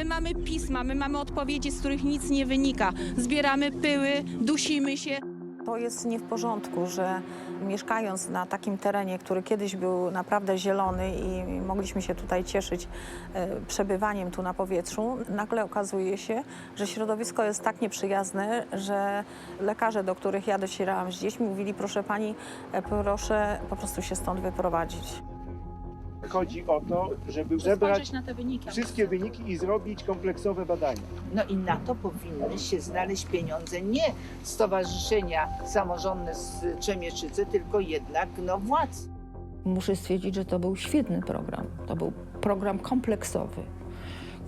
My mamy pisma, my mamy odpowiedzi, z których nic nie wynika. Zbieramy pyły, dusimy się. To jest nie w porządku, że mieszkając na takim terenie, który kiedyś był naprawdę zielony i mogliśmy się tutaj cieszyć e, przebywaniem tu na powietrzu, nagle okazuje się, że środowisko jest tak nieprzyjazne, że lekarze, do których ja docierałam z dziećmi, mówili, proszę pani, e, proszę po prostu się stąd wyprowadzić. Chodzi o to, żeby zebrać na te wyniki. wszystkie wyniki i zrobić kompleksowe badania. No i na to powinny się znaleźć pieniądze nie stowarzyszenia samorządne z Trzemieczycy, tylko jednak no władz. Muszę stwierdzić, że to był świetny program. To był program kompleksowy,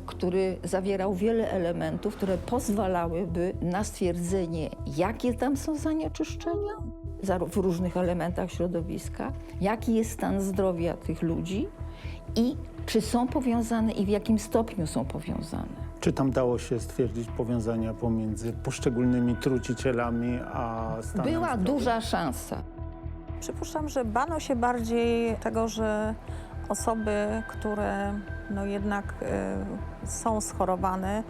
który zawierał wiele elementów, które pozwalałyby na stwierdzenie, jakie tam są zanieczyszczenia w różnych elementach środowiska, jaki jest stan zdrowia tych ludzi i czy są powiązane i w jakim stopniu są powiązane. Czy tam dało się stwierdzić powiązania pomiędzy poszczególnymi trucicielami a stanem Była zdrowia? duża szansa. Przypuszczam, że bano się bardziej tego, że osoby, które no jednak y, są schorowane,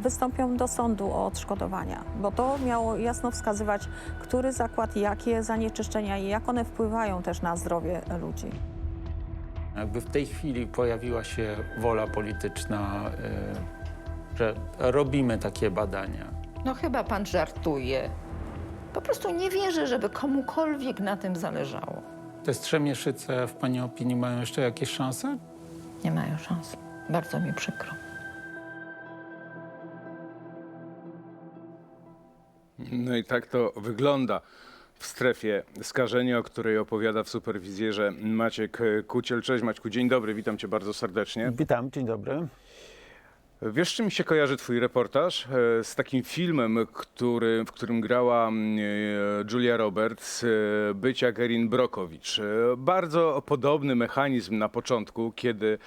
wystąpią do sądu o odszkodowania, bo to miało jasno wskazywać, który zakład, jakie zanieczyszczenia i jak one wpływają też na zdrowie ludzi. Jakby w tej chwili pojawiła się wola polityczna, y, że robimy takie badania. No chyba pan żartuje. Po prostu nie wierzę, żeby komukolwiek na tym zależało. Te Strzemieszyce w Pani opinii mają jeszcze jakieś szanse? Nie mają szans. Bardzo mi przykro. No i tak to wygląda w strefie skażenia, o której opowiada w superwizjerze Maciek Kuciel. Cześć Maćku, dzień dobry, witam cię bardzo serdecznie. Witam, dzień dobry. Wiesz, czym mi się kojarzy twój reportaż? E, Z takim filmem, który, w którym grała mm, e, Julia Roberts, e, bycia Gerin Brokowicz. Bardzo podobny mechanizm na początku, kiedy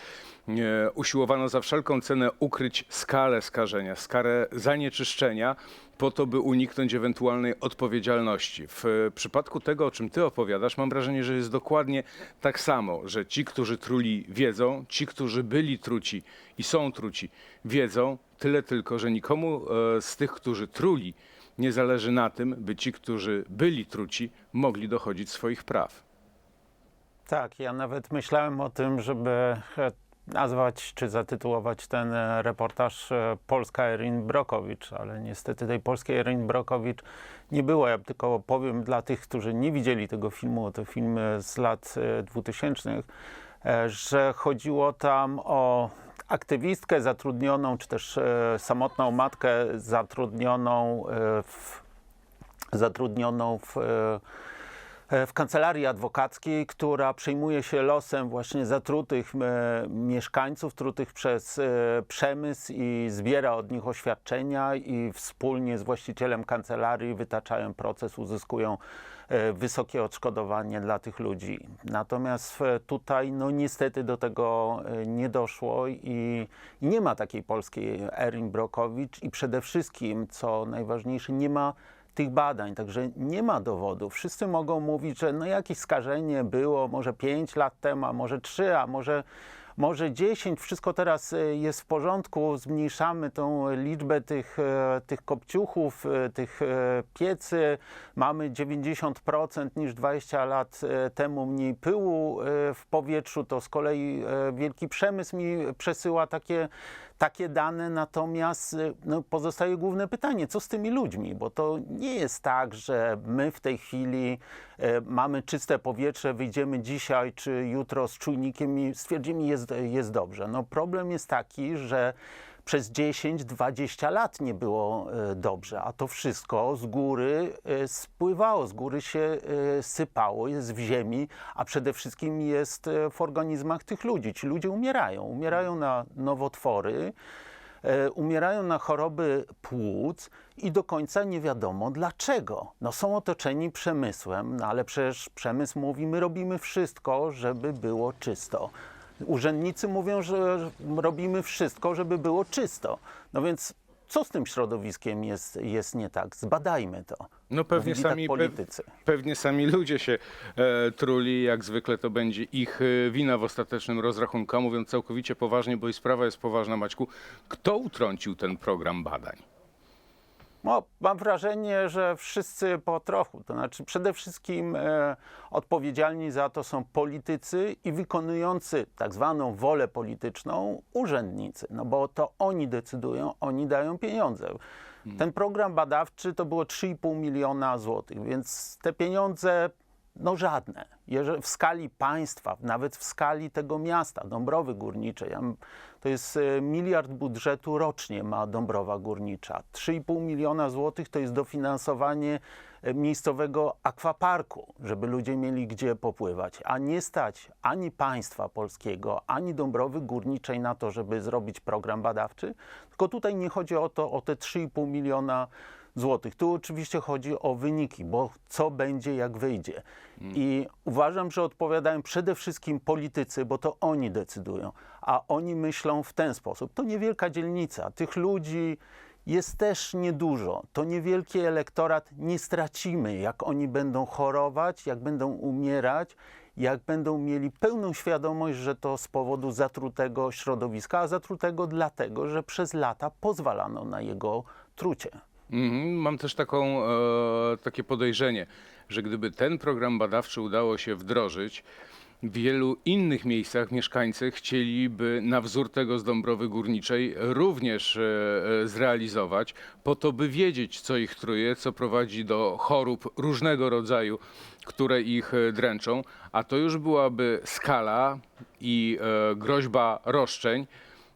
usiłowano za wszelką cenę ukryć skalę skażenia, skalę zanieczyszczenia, po to, by uniknąć ewentualnej odpowiedzialności. W przypadku tego, o czym ty opowiadasz, mam wrażenie, że jest dokładnie tak samo, że ci, którzy truli, wiedzą, ci, którzy byli truci i są truci, wiedzą, tyle tylko, że nikomu e, z tych, którzy truli, nie zależy na tym, by ci, którzy byli truci, mogli dochodzić swoich praw. Tak, ja nawet myślałem o tym, żeby nazwać czy zatytułować ten e, reportaż e, Polska Erin Brokowicz, ale niestety tej polskiej Erin Brokowicz nie było. Ja tylko powiem dla tych, którzy nie widzieli tego filmu, to film z lat e, 2000, e, że chodziło tam o aktywistkę zatrudnioną, czy też e, samotną matkę zatrudnioną e, w zatrudnioną w, e, e, w kancelarii adwokackiej, która przejmuje się losem właśnie zatrutych e, mieszkańców, trutych przez e, przemysł i zbiera od nich oświadczenia i wspólnie z właścicielem kancelarii wytaczają proces, uzyskują e, wysokie odszkodowanie dla tych ludzi. Natomiast e, tutaj no niestety do tego e, nie doszło i i nie ma takiej polskiej Erin Brokowicz i przede wszystkim, co najważniejsze, nie ma tych badań, także nie ma dowodów. Wszyscy mogą mówić, że no jakieś skażenie było może 5 lat temu, a może 3, a może, może 10. Wszystko teraz e, jest w porządku, zmniejszamy tą liczbę tych, e, tych kopciuchów, e, tych piecy. Mamy 90% niż 20 lat temu mniej pyłu w powietrzu. To z kolei wielki przemysł mi przesyła takie takie dane, natomiast y, no, pozostaje główne pytanie, co z tymi ludźmi? Bo to nie jest tak, że my w tej chwili e, mamy czyste powietrze, wyjdziemy dzisiaj czy jutro z czujnikiem i stwierdzimy, jest, jest dobrze. No, problem jest taki, że przez 10-20 lat nie było e, dobrze, a to wszystko z góry e, spływało, z góry się e, sypało, jest w ziemi, a przede wszystkim jest w organizmach tych ludzi. Ci ludzie umierają, umierają na nowotwory, umierają na choroby płuc i do końca nie wiadomo dlaczego. No są otoczeni przemysłem, no ale przecież przemysł mówi, my robimy wszystko, żeby było czysto. Urzędnicy mówią, że robimy wszystko, żeby było czysto. No więc co z tym środowiskiem jest, jest nie tak? Zbadajmy to. No pewnie tak sami, pe, politycy. pewnie sami ludzie się e, truli, jak zwykle to będzie ich e, wina w ostatecznym rozrachunku. Mówiąc całkowicie poważnie, bo i sprawa jest poważna, Maćku, kto utrącił ten program badań? No, mam wrażenie, że wszyscy po trochu. To znaczy, przede wszystkim e, odpowiedzialni za to są politycy i wykonujący tak zwaną wolę polityczną urzędnicy, no bo to oni decydują, oni dają pieniądze. Ten program badawczy to było 3,5 miliona złotych, więc te pieniądze no żadne. Jeżeli w skali państwa, nawet w skali tego miasta, Dąbrowy Górniczej, to jest e, miliard budżetu rocznie ma Dąbrowa Górnicza. 3,5 miliona złotych to jest dofinansowanie e, miejscowego akwaparku, żeby ludzie mieli gdzie popływać, a nie stać ani państwa polskiego, ani Dąbrowy Górniczej na to, żeby zrobić program badawczy, tylko tutaj nie chodzi o to, o te 3,5 miliona złotych. Tu oczywiście chodzi o wyniki, bo co będzie, jak wyjdzie. I uważam, że odpowiadają przede wszystkim politycy, bo to oni decydują, a oni myślą w ten sposób. To niewielka dzielnica, tych ludzi jest też niedużo. To niewielki elektorat nie stracimy, jak oni będą chorować, jak będą umierać, jak będą mieli pełną świadomość, że to z powodu zatrutego środowiska, a zatrutego dlatego, że przez lata pozwalano na jego trucie. Mhm, Mam też taką, e, takie podejrzenie, że gdyby ten program badawczy udało się wdrożyć, w wielu innych miejscach mieszkańcy chcieliby na wzór tego z Dąbrowy Górniczej również e, e, zrealizować, po to by wiedzieć, co ich truje, co prowadzi do chorób różnego rodzaju, które ich e, dręczą, a to już byłaby skala i e, groźba roszczeń,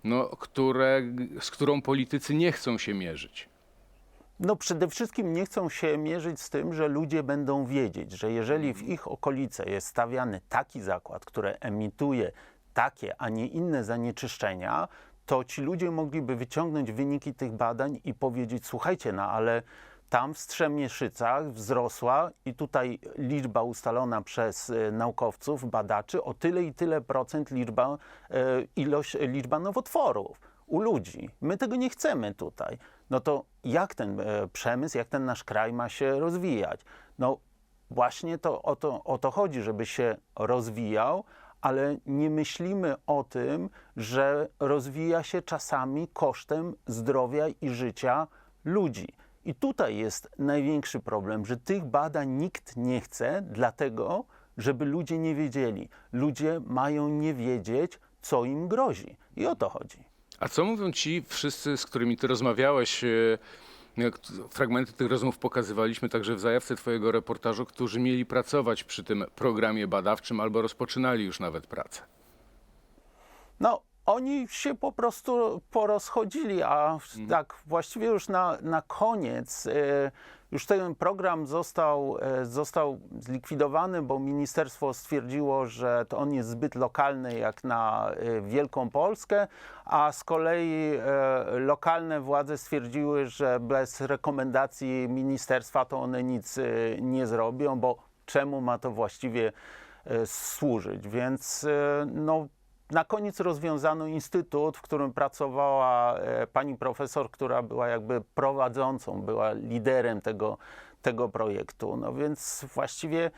no, które, z którą politycy nie chcą się mierzyć. No przede wszystkim nie chcą się mierzyć z tym, że ludzie będą wiedzieć, że jeżeli w ich okolice jest stawiany taki zakład, który emituje takie, a nie inne zanieczyszczenia, to ci ludzie mogliby wyciągnąć wyniki tych badań i powiedzieć, słuchajcie, no ale tam w Strzemieszycach wzrosła i tutaj liczba ustalona przez e, naukowców, badaczy o tyle i tyle procent liczba, e, ilość, liczba nowotworów u ludzi. My tego nie chcemy tutaj. No to jak ten e, przemysł, jak ten nasz kraj ma się rozwijać? No właśnie to, o, to, o to chodzi, żeby się rozwijał, ale nie myślimy o tym, że rozwija się czasami kosztem zdrowia i życia ludzi. I tutaj jest największy problem, że tych badań nikt nie chce, dlatego, żeby ludzie nie wiedzieli. Ludzie mają nie wiedzieć, co im grozi. I o to chodzi. A co mówią ci wszyscy, z którymi ty rozmawiałeś? e, Fragmenty tych rozmów pokazywaliśmy także w zajawce twojego reportażu, którzy mieli pracować przy tym programie badawczym albo rozpoczynali już nawet pracę. No, oni się po prostu porozchodzili, a tak właściwie już na, na koniec e, już ten program został, e, został zlikwidowany, bo ministerstwo stwierdziło, że to on jest zbyt lokalny jak na e, Wielką Polskę, a z kolei lokalne władze stwierdziły, że bez rekomendacji ministerstwa to one nic nie zrobią, bo czemu ma to właściwie służyć? Więc no, na koniec rozwiązano instytut, w którym pracowała e, pani profesor, która była jakby prowadzącą, była liderem tego, tego projektu. No więc właściwie,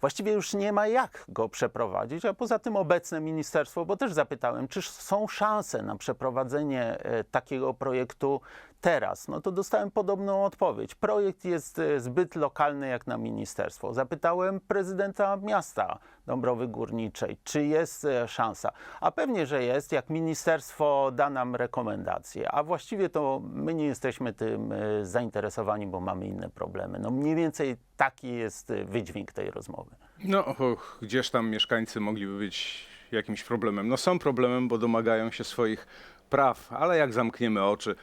właściwie już nie ma jak go przeprowadzić, a poza tym obecne ministerstwo, bo też zapytałem, czy są szanse na przeprowadzenie e, takiego projektu teraz? No to dostałem podobną odpowiedź. Projekt jest e, zbyt lokalny jak na ministerstwo. Zapytałem prezydenta miasta Dąbrowy Górniczej, czy jest e, szansa. A pewnie, że jest, jak ministerstwo da nam rekomendacje. A właściwie to my nie jesteśmy tym e, zainteresowani, bo mamy inne problemy. No mniej więcej taki jest wydźwięk tej rozmowy. No, och, gdzież tam mieszkańcy mogliby być jakimś problemem? No są problemem, bo domagają się swoich praw, ale jak zamkniemy oczy,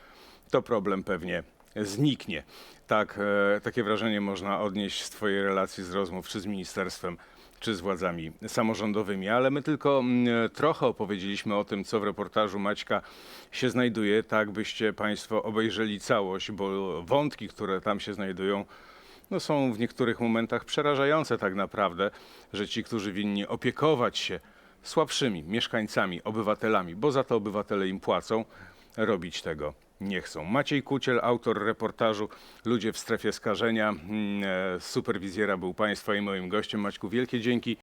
to problem pewnie zniknie. Tak, e, takie wrażenie można odnieść z twojej relacji z rozmów czy z ministerstwem, czy z władzami samorządowymi. Ale my tylko mm, trochę opowiedzieliśmy o tym, co w reportażu Maćka się znajduje, tak byście państwo obejrzeli całość, bo wątki, które tam się znajdują, no są w niektórych momentach przerażające tak naprawdę, że ci, którzy winni opiekować się słabszymi mieszkańcami, obywatelami, bo za to obywatele im płacą, robić tego nie chcą. Maciej Kuciel, autor reportażu Ludzie w strefie skażenia, mm, e, superwizjera był Państwa i moim gościem. Maćku, wielkie dzięki.